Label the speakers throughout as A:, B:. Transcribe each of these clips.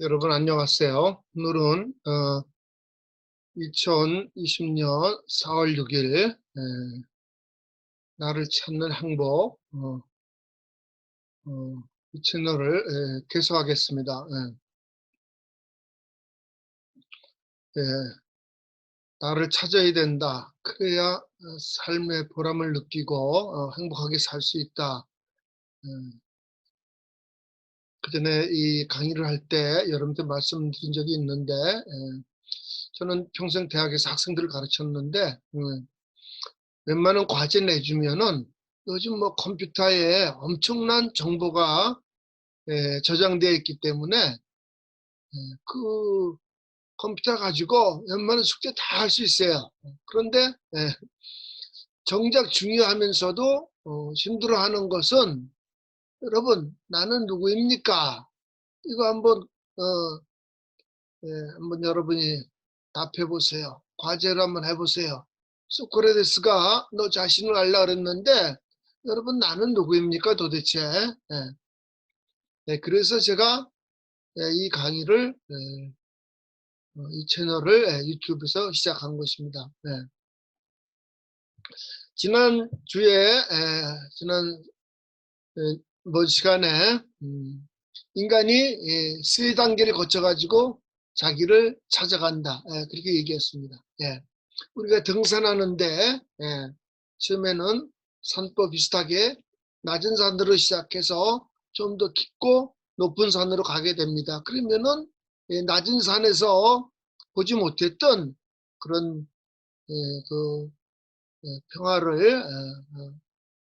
A: 여러분 안녕하세요. 오늘은 어, 2020년 4월 6일 에, 나를 찾는 행복 어, 어, 이 채널을 에, 계속하겠습니다. 에, 에, 나를 찾아야 된다. 그래야 어, 삶의 보람을 느끼고 어, 행복하게 살 수 있다. 그 전에 이 강의를 할 때 여러분들 말씀드린 적이 있는데 에, 저는 평생 대학에서 학생들을 가르쳤는데 음, 웬만한 과제 내주면은 요즘 뭐 컴퓨터에 엄청난 정보가 에, 저장되어 있기 때문에 에, 그 컴퓨터 가지고 웬만한 숙제 다 할 수 있어요. 그런데 에, 정작 중요하면서도 어, 힘들어하는 것은 여러분 나는 누구입니까? 이거 한번 어, 예, 한번 여러분이 답해 보세요. 과제를 한번 해보세요. 소크라테스가 너 자신을 알라 그랬는데 여러분 나는 누구입니까 도대체? 예. 네, 그래서 제가 예, 이 강의를 예, 어, 이 채널을 예, 유튜브에서 시작한 것입니다. 예. 지난 주에 지난 뭐 시간에 음, 인간이 세 단계를 거쳐가지고 자기를 찾아간다. 예, 그렇게 얘기했습니다. 예. 우리가 등산하는데 예, 처음에는 산보 비슷하게 낮은 산으로 시작해서 좀 더 깊고 높은 산으로 가게 됩니다. 그러면은 낮은 산에서 보지 못했던 그런 그 평화를 어,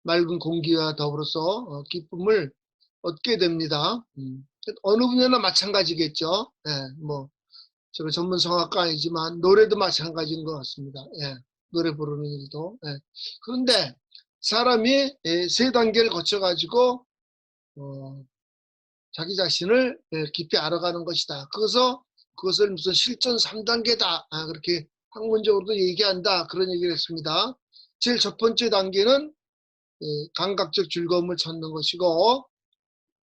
A: 맑은 공기와 더불어서 어, 기쁨을 얻게 됩니다. 음. 어느 분야나 마찬가지겠죠. 예, 뭐 제가 전문 성악가 아니지만 노래도 마찬가지인 것 같습니다. 예, 노래 부르는 일도. 예. 그런데 사람이 예, 세 단계를 거쳐가지고 어, 자기 자신을 예, 깊이 알아가는 것이다. 그래서 그것을 무슨 실전 3단계다. 아, 그렇게 학문적으로도 얘기한다. 그런 얘기를 했습니다. 제일 첫 번째 단계는 예, 감각적 즐거움을 찾는 것이고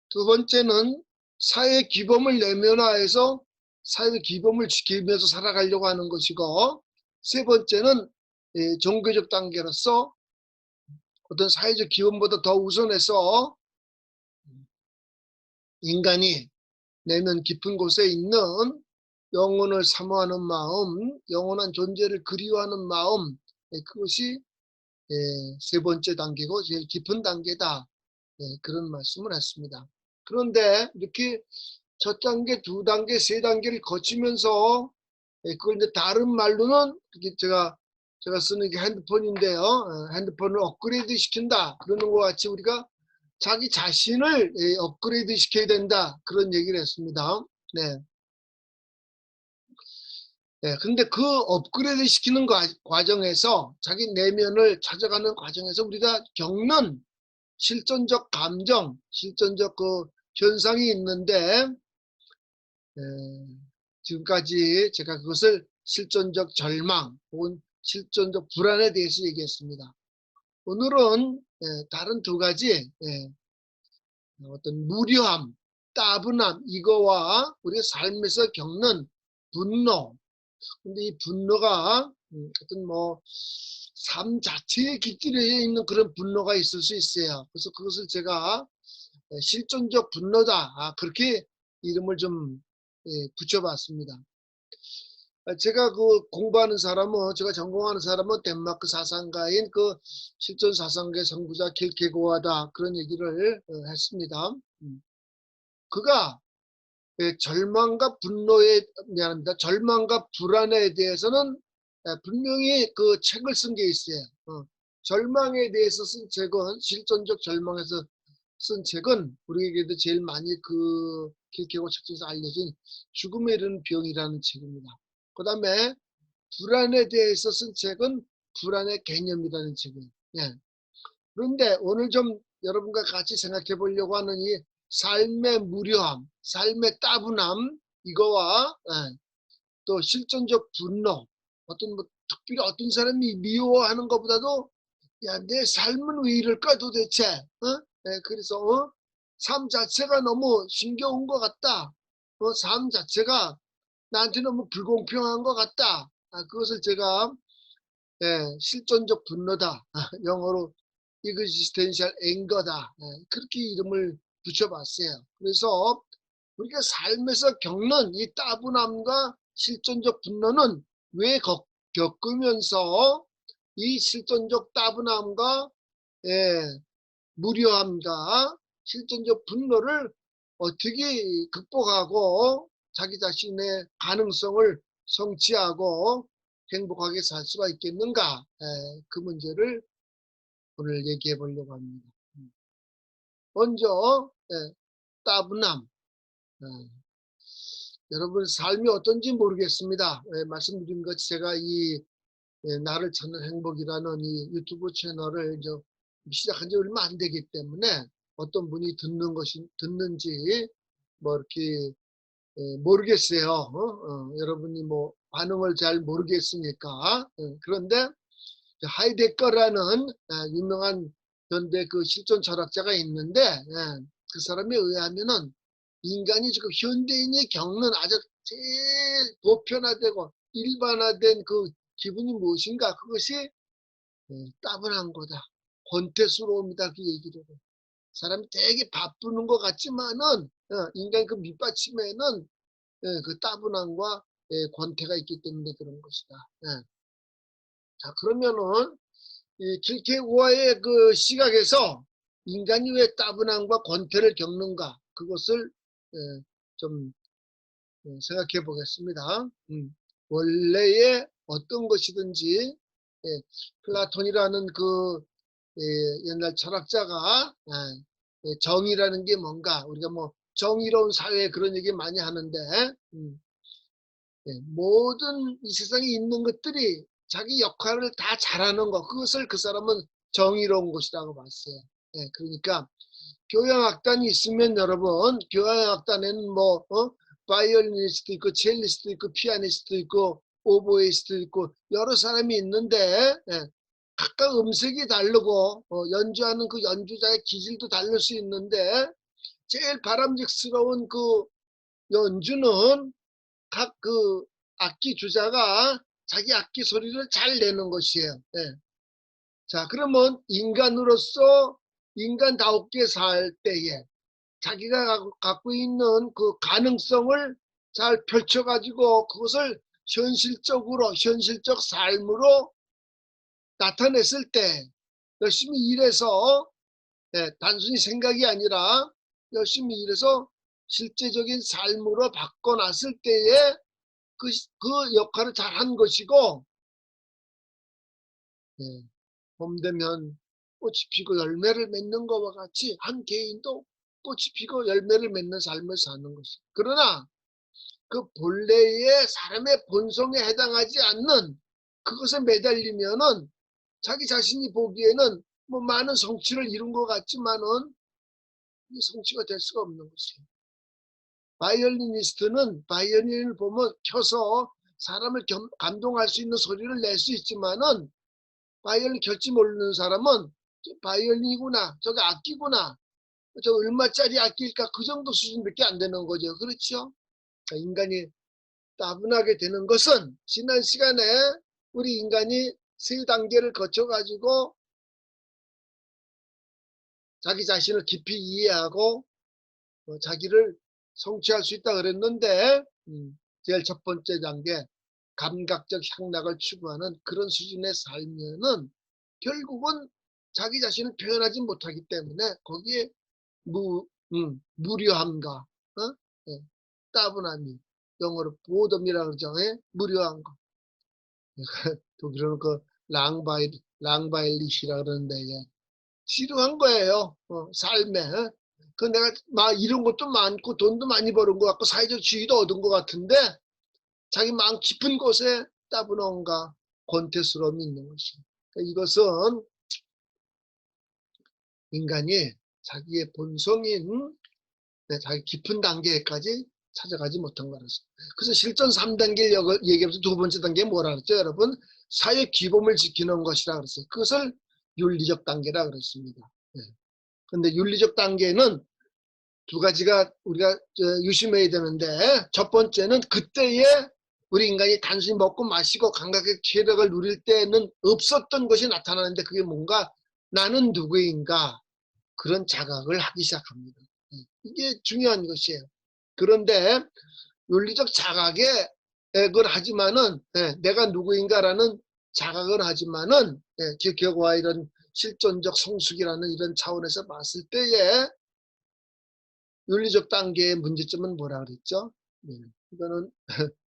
A: 두 번째는 사회 기범을 내면화해서 사회 기범을 지키면서 살아가려고 하는 것이고 세 번째는 예, 종교적 단계로서 어떤 사회적 기원보다 더 우선해서 인간이 내면 깊은 곳에 있는 영혼을 사모하는 마음, 영원한 존재를 그리워하는 마음, 예, 그것이 예, 세 번째 단계고 제일 깊은 단계다. 예, 그런 말씀을 했습니다. 그런데 이렇게 첫 단계, 두 단계, 세 단계를 거치면서 예, 그걸 이제 다른 말로는 제가 제가 쓰는 게 핸드폰인데요. 어, 핸드폰을 업그레이드 시킨다. 그러는 것 같이 우리가 자기 자신을 예, 업그레이드 시켜야 된다. 그런 얘기를 했습니다. 네. 네, 근데 그 업그레이드 시키는 과정에서 자기 내면을 찾아가는 과정에서 우리가 겪는 실존적 감정, 실존적 그 현상이 있는데 에, 지금까지 제가 그것을 실존적 절망 혹은 실존적 불안에 대해서 얘기했습니다. 오늘은 에, 다른 두 가지 에, 어떤 무료함, 따분함 이거와 우리 삶에서 겪는 분노 근데 이 분노가 음, 어떤 뭐 삶 자체에 깃들여 있는 그런 분노가 있을 수 있어요. 그래서 그것을 제가 실존적 분노다 아, 그렇게 이름을 좀 예, 붙여봤습니다. 아, 제가 그 공부하는 사람은 제가 전공하는 사람은 덴마크 사상가인 그 실존 사상가의 선구자 킬케고하다 그런 얘기를 어, 했습니다. 음. 그가 예, 절망과 분노에 미안합니다. 절망과 불안에 대해서는 예, 분명히 그 책을 쓴 게 있어요. 어, 절망에 대해서 쓴 책은 실존적 절망에서 쓴 책은 우리에게도 제일 많이 그 길게고 책에서 알려진 죽음에 이르는 병이라는 책입니다. 그 다음에 불안에 대해서 쓴 책은 불안의 개념이라는 책이에요. 예. 그런데 오늘 좀 여러분과 같이 생각해 보려고 하는 이 삶의 무료함, 삶의 따분함 이거와 예, 또 실존적 분노 어떤 뭐 특별히 어떤 사람이 미워하는 것보다도 야 내 삶은 왜 이럴까 도대체 어? 예, 그래서 어? 삶 자체가 너무 신겨운 것 같다 어, 삶 자체가 나한테 너무 불공평한 것 같다. 아, 그것을 제가 예, 실존적 분노다. 아, 영어로 existential anger다. 예, 그렇게 이름을 붙여봤어요. 그래서 우리가 삶에서 겪는 이 따분함과 실존적 분노는 왜 겪- 겪으면서 이 실존적 따분함과 예, 무료함과 실존적 분노를 어떻게 극복하고 자기 자신의 가능성을 성취하고 행복하게 살 수가 있겠는가 에, 그 문제를 오늘 얘기해 보려고 합니다. 음. 먼저 예, 따분함 어, 여러분 삶이 어떤지 모르겠습니다. 예, 말씀드린 것 제가 이 예, 나를 찾는 행복이라는 이 유튜브 채널을 이제 시작한 지 얼마 안 되기 때문에 어떤 분이 듣는 것이 듣는지 뭐 이렇게 예, 모르겠어요. 어? 어, 여러분이 뭐 반응을 잘 모르겠으니까 예, 그런데 하이데거라는 아, 유명한 현대 그 실존 철학자가 있는데 예, 그 사람에 의하면은 인간이 지금 현대인이 겪는 아주 제일 보편화되고 일반화된 그 기분이 무엇인가 그것이 예, 따분한 거다. 권태스러움이다 그 얘기를. 사람이 되게 바쁘는 것 같지만은 어, 인간 그 밑받침에는 예, 그 따분함과 예, 권태가 있기 때문에 그런 것이다. 예. 자 그러면은 이 킬케우아의 그 시각에서 인간이 왜 따분함과 권태를 겪는가 그것을 예, 좀 예, 생각해 보겠습니다. 음, 원래의 어떤 것이든지 예, 플라톤이라는 그 예, 옛날 철학자가 정의라는 게 뭔가 우리가 뭐 정의로운 사회 그런 얘기 많이 하는데 음, 예, 모든 이 세상에 있는 것들이 자기 역할을 다 잘하는 것 그것을 그 사람은 정의로운 것이라고 봤어요. 예, 그러니까 교향악단이 있으면 여러분 교향악단에는 뭐 어? 바이올리니스트 있고 첼리스트 있고 피아니스트 있고 오보이스트 있고 여러 사람이 있는데 예, 각각 음색이 다르고 어, 연주하는 그 연주자의 기질도 다를 수 있는데 제일 바람직스러운 그 연주는 각 그 악기 주자가 자기 악기 소리를 잘 내는 것이에요. 예. 자 그러면 인간으로서 인간다웠게 살 때에 자기가 갖고- 있는 그 가능성을 잘 펼쳐가지고 그것을 현실적으로 현실적 삶으로 나타냈을 때 열심히 일해서 예, 단순히 생각이 아니라 열심히 일해서 실제적인 삶으로 바꿔놨을 때에 그, 그 역할을 잘 한 것이고 예, 봄 되면 꽃이 피고 열매를 맺는 것과 같이 한 개인도 꽃이 피고 열매를 맺는 삶을 사는 것이. 그러나 그 본래의 사람의 본성에 해당하지 않는 그것에 매달리면은 자기 자신이 보기에는 뭐 많은 성취를 이룬 것 같지만은 이 성취가 될 수가 없는 것이에요. 바이올리니스트는 바이올린을 보면 켜서 사람을 겸- 감동할 수 있는 소리를 낼 수 있지만은 바이올린 켤지 모르는 사람은 저 바이올린이구나, 저게 악기구나, 저 얼마짜리 악기일까 그 정도 수준밖에 안 되는 거죠. 그렇죠? 인간이 따분하게 되는 것은 지난 시간에 우리 인간이 세 단계를 거쳐가지고 자기 자신을 깊이 이해하고 어, 자기를 성취할 수 있다 그랬는데 음, 제일 첫 번째 단계 감각적 향락을 추구하는 그런 수준의 살면은 결국은 자기 자신을 표현하지 못하기 때문에 거기에 무, 음, 무료함과 어? 예, 따분함이 영어로 보덤이라고 그러죠. 예? 무료한 거. 독일어는 그 랑바일, 랑바일리시라 그러는데 예. 지루한 거예요. 어, 삶에. 어? 그 내가 막 이런 것도 많고 돈도 많이 버는 것 같고 사회적 지위도 얻은 것 같은데 자기 마음 깊은 곳에 따분함과 권태스러움이 있는 것이. 그러니까 이것은 인간이 자기의 본성인 네, 자기 깊은 단계까지 찾아가지 못한 거라서. 그래서 실전 3단계 얘기하면서 두 번째 단계 뭐라 그랬죠, 여러분? 사회 기범을 지키는 것이라 그랬어요. 그것을 윤리적 단계라 그랬습니다. 네. 근데 윤리적 단계는 두 가지가 우리가 저, 유심해야 되는데 첫 번째는 그때에 우리 인간이 단순히 먹고 마시고 감각의 쾌락을 누릴 때는 없었던 것이 나타나는데 그게 뭔가 나는 누구인가 그런 자각을 하기 시작합니다. 예, 이게 중요한 것이에요. 그런데 윤리적 자각에 그걸 하지만은 예, 내가 누구인가라는 자각을 하지만은 예, 기억과 이런 실존적 성숙이라는 이런 차원에서 봤을 때에 윤리적 단계의 문제점은 뭐라 그랬죠? 네, 이거는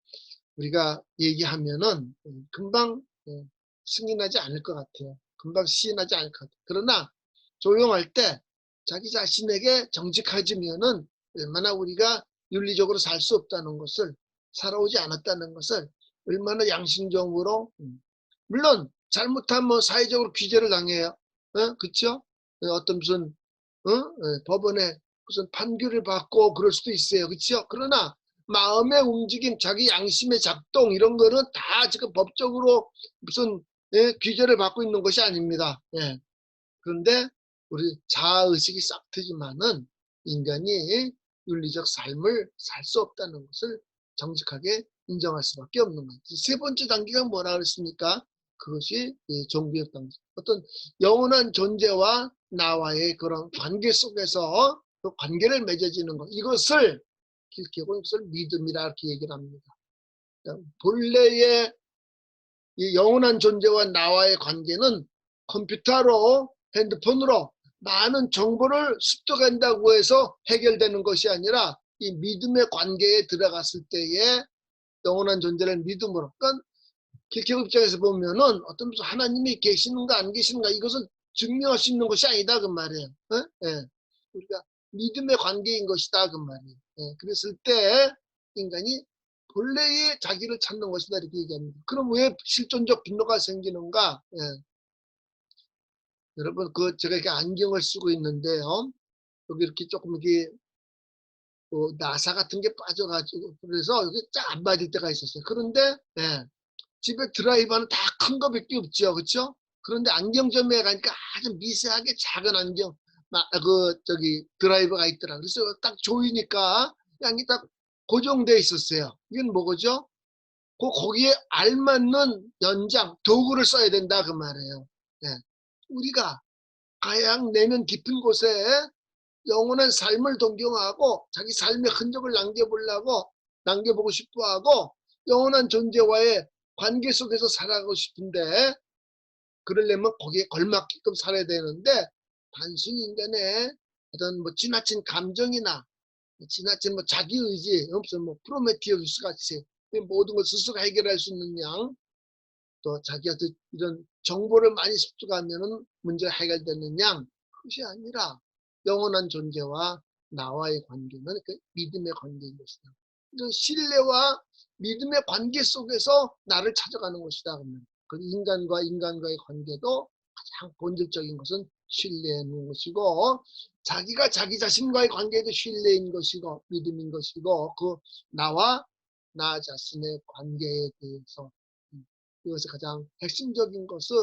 A: 우리가 얘기하면은 금방 예, 승인하지 않을 것 같아요. 금방 시인하지 않을 것 같아요. 그러나 조용할 때 자기 자신에게 정직해지면은 얼마나 우리가 윤리적으로 살 수 없다는 것을 살아오지 않았다는 것을 얼마나 양심적으로 음. 물론 잘못하면 뭐 사회적으로 규제를 당해요. 어? 그쵸? 어떤 무슨 어? 예, 법원에 무슨 판결을 받고 그럴 수도 있어요. 그렇죠? 그러나 마음의 움직임, 자기 양심의 작동 이런 거는 다 지금 법적으로 무슨 예, 규제를 받고 있는 것이 아닙니다. 예. 그런데 우리 자아의식이 싹 트지만은 인간이 윤리적 삶을 살 수 없다는 것을 정직하게 인정할 수밖에 없는 거죠. 세 번째 단계가 뭐라 그랬습니까? 그것이 종교의 단계. 어떤 영원한 존재와 나와의 그런 관계 속에서 그 관계를 맺어지는 것. 이것을 길게고 이것을 믿음이라 이렇게 얘기를 합니다. 본래의 이 영원한 존재와 나와의 관계는 컴퓨터로 핸드폰으로 많은 정보를 습득한다고 해서 해결되는 것이 아니라 이 믿음의 관계에 들어갔을 때에 영원한 존재를 믿음으로 그러니까 길케고 입장에서 보면은 어떤 무슨 하나님이 계시는가 안 계시는가 이것을 증명할 수 있는 것이 아니다 그 말이에요. 어? 예. 우리가 믿음의 관계인 것이다 그 말이에요. 예. 그랬을 때 인간이 본래의 자기를 찾는 것이다 이렇게 얘기합니다. 그럼 왜 실존적 분노가 생기는가? 예. 여러분 그 제가 이렇게 안경을 쓰고 있는데요. 여기 이렇게 조금 이렇게 뭐 나사 같은 게 빠져가지고 그래서 여기 쫙 안 맞을 때가 있었어요. 그런데 예. 집에 드라이버는 다 큰 거밖에 없죠. 그렇죠? 그런데 안경점에 가니까 아주 미세하게 작은 안경 그 저기 드라이버가 있더라. 그래서 딱 조이니까 양이 딱 고정돼 있었어요. 이건 뭐죠? 그 거기에 알맞는 연장 도구를 써야 된다 그 말이에요. 예. 우리가 가양 내면 깊은 곳에 영원한 삶을 동경하고 자기 삶의 흔적을 남겨보려고 남겨보고 싶어 하고 영원한 존재와의 관계 속에서 살아가고 싶은데 그러려면 거기에 걸맞게끔 살아야 되는데 단순히 인간의 어떤 뭐 지나친 감정이나 지나친 뭐 자기 의지 없어 뭐 프로메티우스 같이 모든 걸 스스로 해결할 수 있는 양 또 자기한테 이런 정보를 많이 습득하면은 문제가 해결되는 양 그것이 아니라 영원한 존재와 나와의 관계는 그 믿음의 관계인 것이다. 이런 신뢰와 믿음의 관계 속에서 나를 찾아가는 것이다. 그 인간과 인간과의 관계도 가장 본질적인 것은 신뢰인 것이고 자기가 자기 자신과의 관계도 신뢰인 것이고 믿음인 것이고 그 나와 나 자신의 관계에 대해서 이것이 가장 핵심적인 것은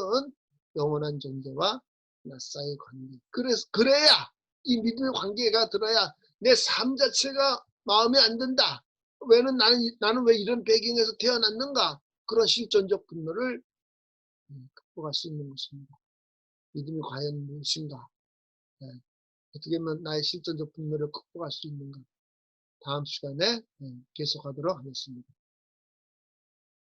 A: 영원한 존재와 나 사이의 관계. 그래서 그래야 이 믿음의 관계가 들어야 내 삶 자체가 마음에 안 든다. 왜는 나는 나는 왜 이런 배경에서 태어났는가? 그런 실존적 분노를 음, 극복할 수 있는 것입니다. 믿음이 과연 무엇인가? 네. 어떻게 하면 나의 실존적 분노를 극복할 수 있는가? 다음 시간에 네, 계속하도록 하겠습니다.